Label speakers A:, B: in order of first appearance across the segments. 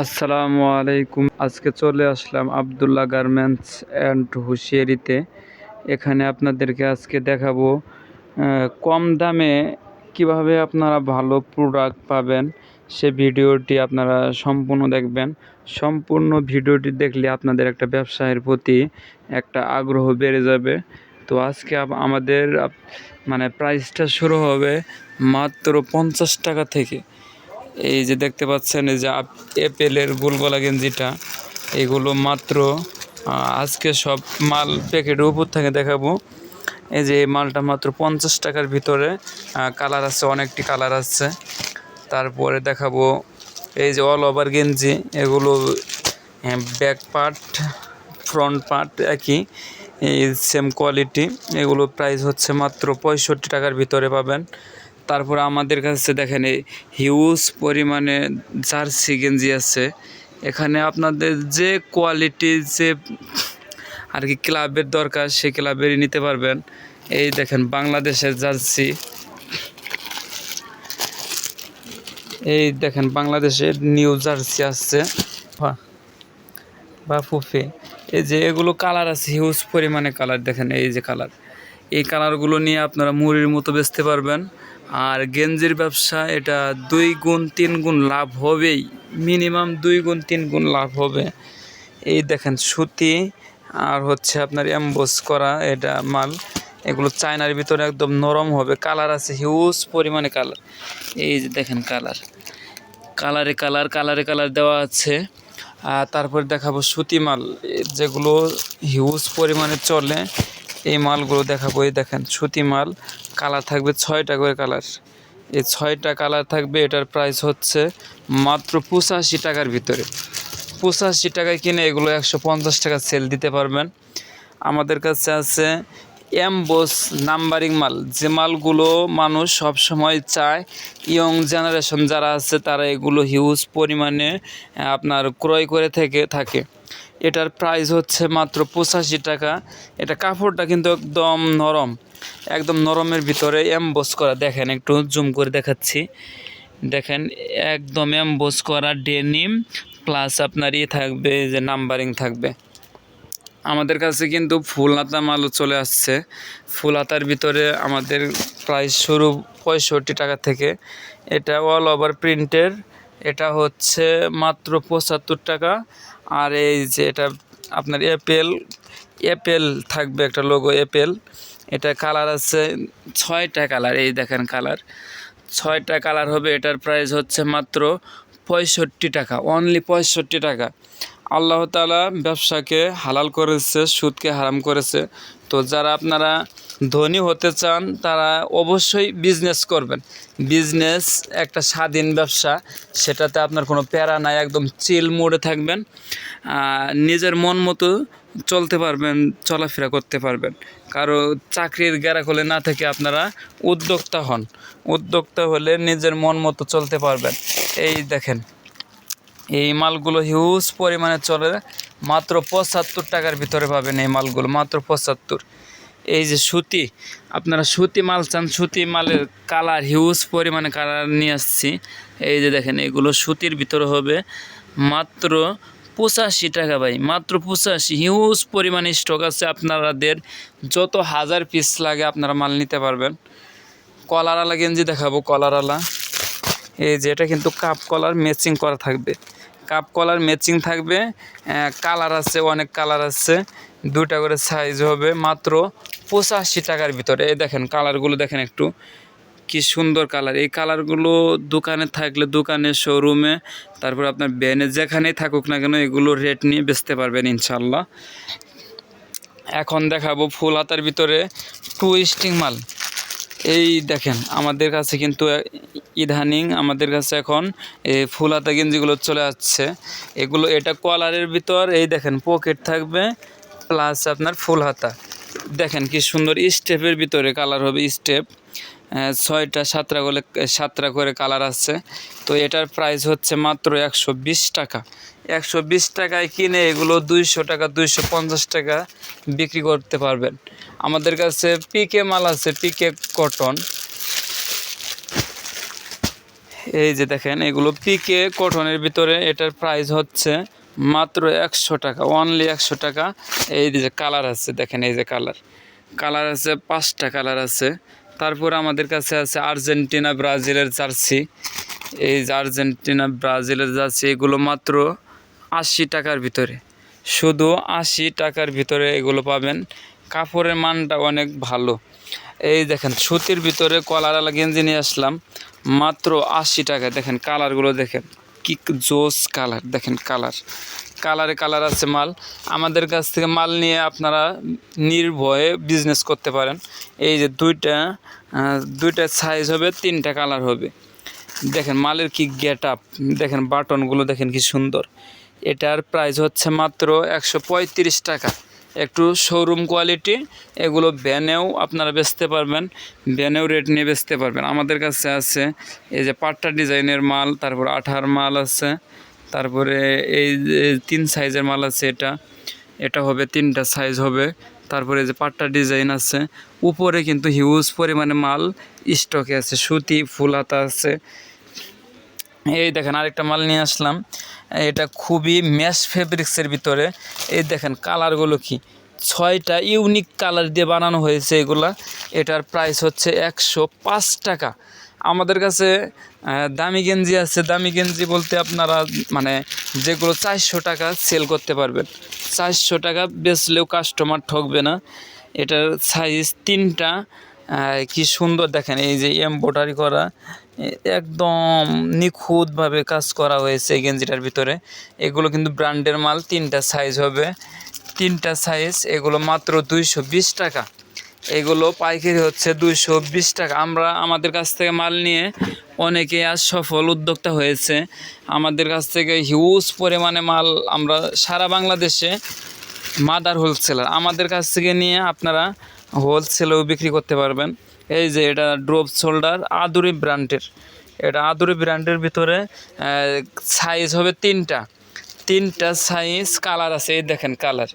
A: আসসালামু আলাইকুম। আজকে চলে আসলাম আবদুল্লাহ গার্মেন্টস অ্যান্ড হুঁশিয়ারিতে। এখানে আপনাদেরকে আজকে দেখাবো কম দামে কীভাবে আপনারা ভালো প্রোডাক্ট পাবেন। সে ভিডিওটি আপনারা সম্পূর্ণ দেখবেন। সম্পূর্ণ ভিডিওটি দেখলে আপনাদের একটা ব্যবসায়ের প্রতি একটা আগ্রহ বেড়ে যাবে। তো আজকে আমাদের মানে প্রাইসটা শুরু হবে মাত্র পঞ্চাশ টাকা থেকে। এই যে দেখতে পাচ্ছেন, এই যে অ্যাপেলের গোলগলা গেঞ্জিটা, এগুলো মাত্র আজকে সব মাল প্যাকেটের উপর থেকে দেখাবো। এই যে মালটা মাত্র পঞ্চাশ টাকার ভিতরে কালার আছে, অনেকটি কালার আছে। তারপরে দেখাবো, এই যে অল ওভার গেঞ্জি, এগুলো ব্যাক পার্ট ফ্রন্ট পার্ট একই, এই সেম কোয়ালিটি এগুলো প্রাইস হচ্ছে মাত্র পঁয়ষট্টি টাকার ভিতরে পাবেন। তারপরে আমাদের কাছে দেখেন এই হিউজ পরিমাণে জার্সি গেঞ্জি আছে। এখানে আপনাদের যে কোয়ালিটি যে আর কি ক্লাবের দরকার সেই ক্লাবেরই নিতে পারবেন। এই দেখেন বাংলাদেশের জার্সি। এই দেখেন বাংলাদেশের নিউ জার্সি আসছে। বা ফুফে। এই যে এগুলো কালার আছে হিউজ পরিমাণে কালার দেখেন এই যে কালার এই কালারগুলো নিয়ে আপনারা মুড়ির মতো বেচতে পারবেন। আর গেঞ্জির ব্যবসা, এটা দুই গুণ, তিন গুণ লাভ হবেই। মিনিমাম দুই গুণ, তিন গুণ লাভ হবে। এই দেখেন সুতি আর হচ্ছে আপনার এমবোস করা এটা মাল। এগুলো চায়নার ভিতরে একদম নরম হবে। কালার আছে হিউজ পরিমাণে কালার। এই যে দেখেন কালার। কালারে কালার কালারে কালার দেওয়া আছে। আর তারপর দেখাবো সুতি মাল। যেগুলো হিউজ পরিমাণে চলে এই মালগুলো দেখাবো, এই দেখেন, সুতি মাল কালার থাকবে ছয়টা করে কালার এই ছয়টা কালার থাকবে, এটার প্রাইস হচ্ছে মাত্র পঁচাশি টাকার ভিতরে। পঁচাশি টাকায় কিনে এগুলো একশো পঞ্চাশ টাকা সেল দিতে পারবেন। আমাদের কাছে আছে এমবোস নাম্বারিং মাল। যে মালগুলো মানুষ সব সময় চায় ইয়ং জেনারেশন যারা আছে, তারা এগুলো হিউজ পরিমাণে, আপনার ক্রয় করে থেকে, থাকে। এটার প্রাইস হচ্ছে মাত্র পঁচাশি টাকা। এটা কাপড়টা কিন্তু একদম নরম, একদম নরমের ভিতরে এমবোস করা। দেখেন, একটু জুম করে দেখাচ্ছি। দেখেন, একদম এমবোস করা ডেনিম প্লাস আপনার ই থাকবে যে নাম্বারিং থাকবে। আমাদের কাছে কিন্তু ফুল হাতা মালও চলে আসছে। ফুল হাতার ভিতরে আমাদের প্রাইস শুরু পঁয়ষট্টি টাকা থেকে। এটা অল ওভার প্রিন্টের এটা হচ্ছে মাত্র পঁচাত্তর টাকা। আর এই যে এটা আপনার অ্যাপেল অ্যাপেল থাকবে একটা লোগো অ্যাপেল এটা কালার আছে ছয়টা কালার এই দেখেন কালার ছয়টা কালার হবে, এটার প্রাইস হচ্ছে মাত্র পঁয়ষট্টি টাকা অনলি পঁয়ষট্টি টাকা। আল্লাহ তাআলা ব্যবসাকে হালাল করেছে, সুদকে হারাম করেছে। তো যারা আপনারা ধনী হতে চান, তারা অবশ্যই বিজনেস করবেন। বিজনেস একটা স্বাধীন ব্যবসা, সেটাতে আপনার কোনো প্যারা নাই, একদম চিল মোডে থাকবেন। নিজের মন মতো চলতে পারবেন, চলাফেরা করতে পারবেন। কারও চাকরির গ্যারাকলে না থেকে আপনারা উদ্যোক্তা হন। উদ্যোক্তা হলে নিজের মন মতো চলতে পারবেন। এই দেখেন, এই মালগুলো হিউজ পরিমাণে চলে। মাত্র পঁচাত্তর টাকার ভিতরে পাবেন এই মালগুলো, মাত্র পঁচাত্তর। এই যে সুতি, আপনারা সুতি মাল চান, সুতি মালের কালার হিউজ পরিমাণে কালার নিয়ে আসছি। এই যে দেখেন, এগুলো সুতির ভিতরে হবে মাত্র পঁচাশি টাকা ভাই, মাত্র পঁচাশি। হিউজ পরিমাণে স্টক আছে আপনাদের যত হাজার পিস লাগে আপনারা মাল নিতে পারবেন। কলারালা গেঞ্জি দেখাবো কলারালা এই যে এটা কিন্তু কাপ কলার ম্যাচিং করা থাকবে। কাপ কলার ম্যাচিং থাকবে কালার আছে, অনেক কালার আছে। দুটা করে সাইজ হবে, মাত্র পঁচাশি টাকার ভিতরে, এই দেখেন কালারগুলো দেখেন একটু, কি সুন্দর কালার। এই কালারগুলো দোকানে থাকলে দোকানে শোরুমে তারপর আপনার ব্যানে যেখানেই থাকুক না কেন, এগুলো রেট নিয়ে বেচতে পারবেন ইনশাল্লাহ এখন দেখাবো ফুল হাতার ভিতরে টুইস্টিং মাল। এই দেখেন, আমাদের কাছে কিন্তু ইদানিং আমাদের কাছে এখন এই ফুল হাতা গেঞ্জিগুলো চলে আসছে। এগুলো, এটা কলারের ভিতর, এই দেখেন পকেট থাকবে প্লাস আপনার ফুল হাতা। দেখেন কি সুন্দর স্টেপের ভিতরে কালার হবে স্টেপ। ছয়টা সাতটা করে সাতটা করে কালার আছে তো এটার প্রাইস হচ্ছে মাত্র একশো বিশ টাকা। একশো বিশ টাকায় কিনে এগুলো দুইশো টাকা, দুইশো পঞ্চাশ টাকা বিক্রি করতে পারবেন। আমাদের কাছে পিকে মাল আছে, পিকে কটন এই যে দেখেন, এগুলো পিকে কটনের ভিতরে এটার প্রাইস হচ্ছে মাত্র একশো টাকা অনলি একশো টাকা। এই যে কালার আছে, দেখেন এই যে কালার কালার আছে, পাঁচটা কালার আছে। তারপর আমাদের কাছে আছে আর্জেন্টিনা, ব্রাজিলের জার্সি। এই যে আর্জেন্টিনা, ব্রাজিলের জার্সি, এগুলো মাত্র আশি টাকার ভিতরে। শুধু আশি টাকার ভিতরে এগুলো পাবেন। কাপড়ের মানটা অনেক ভালো। এই দেখেন, সুতির ভিতরে কলারালা গেঞ্জি নিয়ে আসলাম। মাত্র আশি টাকা, দেখেন কালারগুলো দেখেন। কি জোস কালার? দেখেন কালার। কালারে কালার আছে মাল। আমাদের কাছ থেকে মাল নিয়ে আপনারা নির্ভয়ে বিজনেস করতে পারেন। এই যে দুইটা দুইটা সাইজ হবে, তিনটা কালার হবে। দেখেন মালের কি গেট আপ দেখেন বাটনগুলো দেখেন কি সুন্দর। এটার প্রাইস হচ্ছে মাত্র একশো পঁয়ত্রিশ টাকা। একটু শোরুম কোয়ালিটি এগুলো ব্যানেও আপনারা বেচতে পারবেন। ব্যানেও রেট নিয়ে বেচতে পারবেন। আমাদের কাছে আছে এই যে পাট্টা ডিজাইনের মাল, তারপর আঠার মাল আছে, তারপরে এই তিন সাইজের মাল আছে এটা। এটা হবে, তিনটা সাইজ হবে। তারপরে যে পাট্টা ডিজাইন আছে। উপরে কিন্তু হিউজ পরিমাণে মাল স্টকে আছে। সুতি, ফুল হাতা আছে। এই দেখেন আরেকটা মাল নিয়ে আসলাম। এটা খুবই ম্যাশ ফেব্রিক্সের ভিতরে। এই দেখেন কালারগুলো কি? ছয়টা ইউনিক কালার দিয়ে বানানো হয়েছে এগুলা। এটার প্রাইস হচ্ছে একশো পাঁচ টাকা। আমাদের কাছে দামি গেঞ্জি আছে। দামি গেঞ্জি বলতে আপনারা মানে যেগুলো চারশো টাকা সেল করতে পারবেন। চারশো টাকা বেচলেও কাস্টমার ঠকবে না। এটার সাইজ তিনটা। কি সুন্দর দেখেন, এই যে এমব্রয়ডারি করা। একদম নিখুঁতভাবে কাজ করা হয়েছে এই গেঞ্জিটার ভিতরে। এগুলো কিন্তু ব্র্যান্ডের মাল, তিনটা সাইজ হবে। তিনটা সাইজ এগুলো মাত্র দুইশো বিশ টাকা। এগুলো পাইকারি হচ্ছে দুইশো বিশ টাকা। আমরা আমাদের কাছ থেকে মাল নিয়ে অনেকে আজ সফল উদ্যোক্তা হয়েছে। আমাদের কাছ থেকে হিউজ পরিমাণে মাল আমরা সারা বাংলাদেশে মাদার হোলসেলার আমাদের কাছ থেকে নিয়ে আপনারা হোলসেলেও বিক্রি করতে পারবেন। এই যে এটা ড্রপ শোল্ডার আদুরি ব্র্যান্ডের। এটা আদুরি ব্র্যান্ডের ভিতরে সাইজ হবে তিনটা। তিনটা সাইজ কালার আছে, এই দেখেন কালার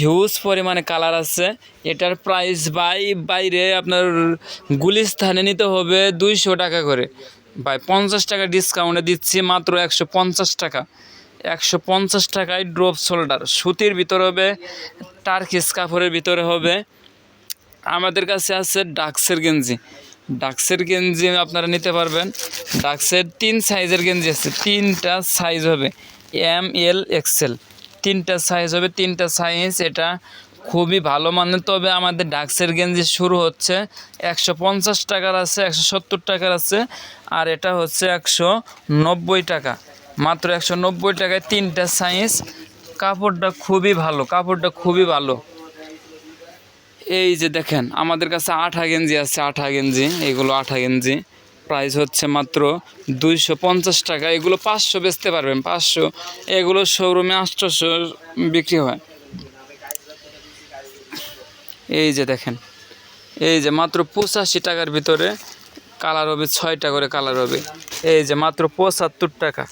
A: হিউজ পরিমাণে কালার আছে। এটার প্রাইস বাই বাইরে আপনার গুলিস্থানে নিতে হবে দুইশো টাকা করে। বাই পঞ্চাশ টাকা ডিসকাউন্টে দিচ্ছি মাত্র একশো পঞ্চাশ টাকা। একশো পঞ্চাশ টাকায় ড্রপ শোল্ডার। সুতির ভিতরে হবে টার্কিস কাপড়ের ভিতরে হবে। আমাদের কাছে আছে ডাক্সের গেঞ্জি। ডাক্সের গেঞ্জি আপনারা নিতে পারবেন। ডাক্সের তিন সাইজের গেঞ্জি আছে, তিনটা সাইজ হবে এম, এল এক্সেল তিনটা সাইজ হবে, তিনটা সাইজ, এটা খুবই ভালো মানের। তবে আমাদের ডাক্সের গেঞ্জি শুরু হচ্ছে একশো পঞ্চাশ টাকার আছে, একশো সত্তর টাকার আছে, আর এটা হচ্ছে একশো নব্বই টাকা। মাত্র একশো নব্বই টাকায় তিনটা সাইজ। কাপড়টা খুবই ভালো, কাপড়টা খুবই ভালো। এই যে দেখেন, আমাদের কাছে আঠা গেঞ্জি আছে, আঠা গেঞ্জি, এগুলো আঠা গেঞ্জি। প্রাইস হচ্ছে মাত্র দুইশো পঞ্চাশ টাকা, এগুলো পাঁচশো বেচতে পারবেন, পাঁচশো। এগুলো শোরুমে আটশোশো বিক্রি হয়। এই যে দেখেন, এই যে মাত্র পঁচাশি টাকার ভিতরে কালার হবে, ছয়টা করে কালার হবে। এই যে মাত্র পঁচাত্তর টাকা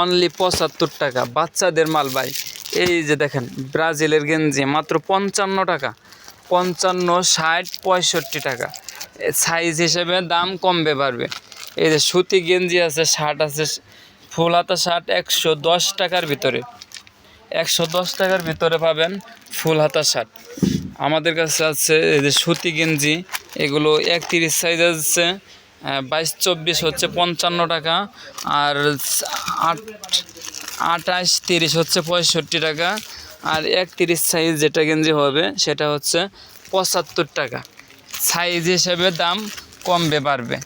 A: অনলি পঁচাত্তর টাকা। বাচ্চাদের মাল ভাই, এই যে দেখেন, ব্রাজিলের গেঞ্জি মাত্র পঞ্চান্ন টাকা। পঞ্চান্ন, ষাট, পঁয়ষট্টি টাকা। সাইজ হিসেবে দাম কমবে, বাড়বে। এই যে সুতি গেঞ্জি আছে শার্ট আছে ফুল হাতা শার্ট একশো দশ টাকার ভিতরে। একশো দশ টাকার ভিতরে পাবেন ফুল হাতা শার্ট আমাদের কাছে আছে এই যে সুতি গেঞ্জি, এগুলো একত্রিশ সাইজ আছে বাইশ, চব্বিশ হচ্ছে পঞ্চান্ন টাকা আর আট, আঠাশ, তিরিশ হচ্ছে পঁয়ষট্টি টাকা। আর একত্রিশ সাইজ যেটা গেঞ্জি হবে, সেটা হচ্ছে পঁচাত্তর টাকা। সাইজ হিসেবে দাম কমবে, বাড়বে।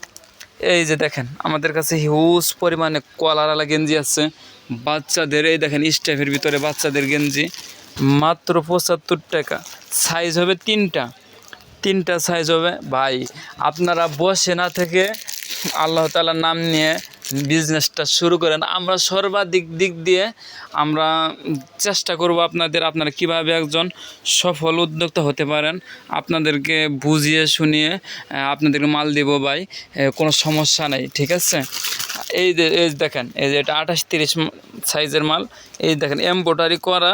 A: এই যে দেখেন, আমাদের কাছে হিউজ পরিমাণে কলারালা গেঞ্জি আছে। বাচ্চাদের, এই দেখেন স্টাফের ভিতরে বাচ্চাদের গেঞ্জি। মাত্র পঁচাত্তর টাকা। সাইজ হবে তিনটা। তিনটা সাইজ হবে। ভাই, আপনারা বসে না থেকে আল্লাহ তালার নাম নিয়ে বিজনেসটা শুরু করেন, আমরা সর্বাধিক দিক দিয়ে আমরা চেষ্টা করব আপনাদের, আপনারা কীভাবে একজন সফল উদ্যোক্তা হতে পারেন, আপনাদেরকে বুঝিয়ে শুনিয়ে আপনাদেরকে মাল দিব ভাই কোনো সমস্যা নেই, ঠিক আছে? এই এই দেখেন, এই যে এটা আঠাশ তিরিশ সাইজের মাল, এই দেখেন এমব্রয়ডারি করা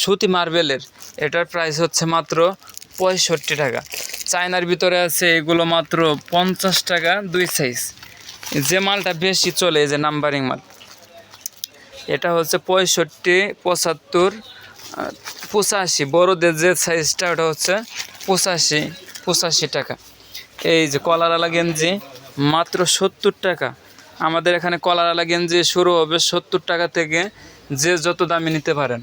A: সুতি মার্বেলের, এটার প্রাইস হচ্ছে মাত্র পঁয়ষট্টি টাকা। চায়নার ভিতরে আছে এগুলো মাত্র পঞ্চাশ টাকা দুই সাইজ যে মালটা বেশি চলে যে নাম্বারিং মাল, এটা হচ্ছে পঁয়ষট্টি, পঁচাত্তর পঁচাশি। বড়দের যে সাইজটা ওটা হচ্ছে পঁচাশি পঁচাশি টাকা। এই যে কলারালা গেঞ্জি, মাত্র সত্তর টাকা। আমাদের এখানে কলারালা গেঞ্জি শুরু হবে সত্তর টাকা থেকে যে যত দামি নিতে পারেন।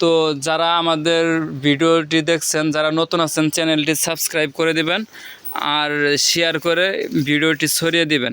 A: তো যারা আমাদের ভিডিওটি দেখছেন, যারা নতুন আছেন, চ্যানেলটি সাবস্ক্রাইব করে দিবেন আর শেয়ার করে ভিডিওটি ছড়িয়ে দিবেন।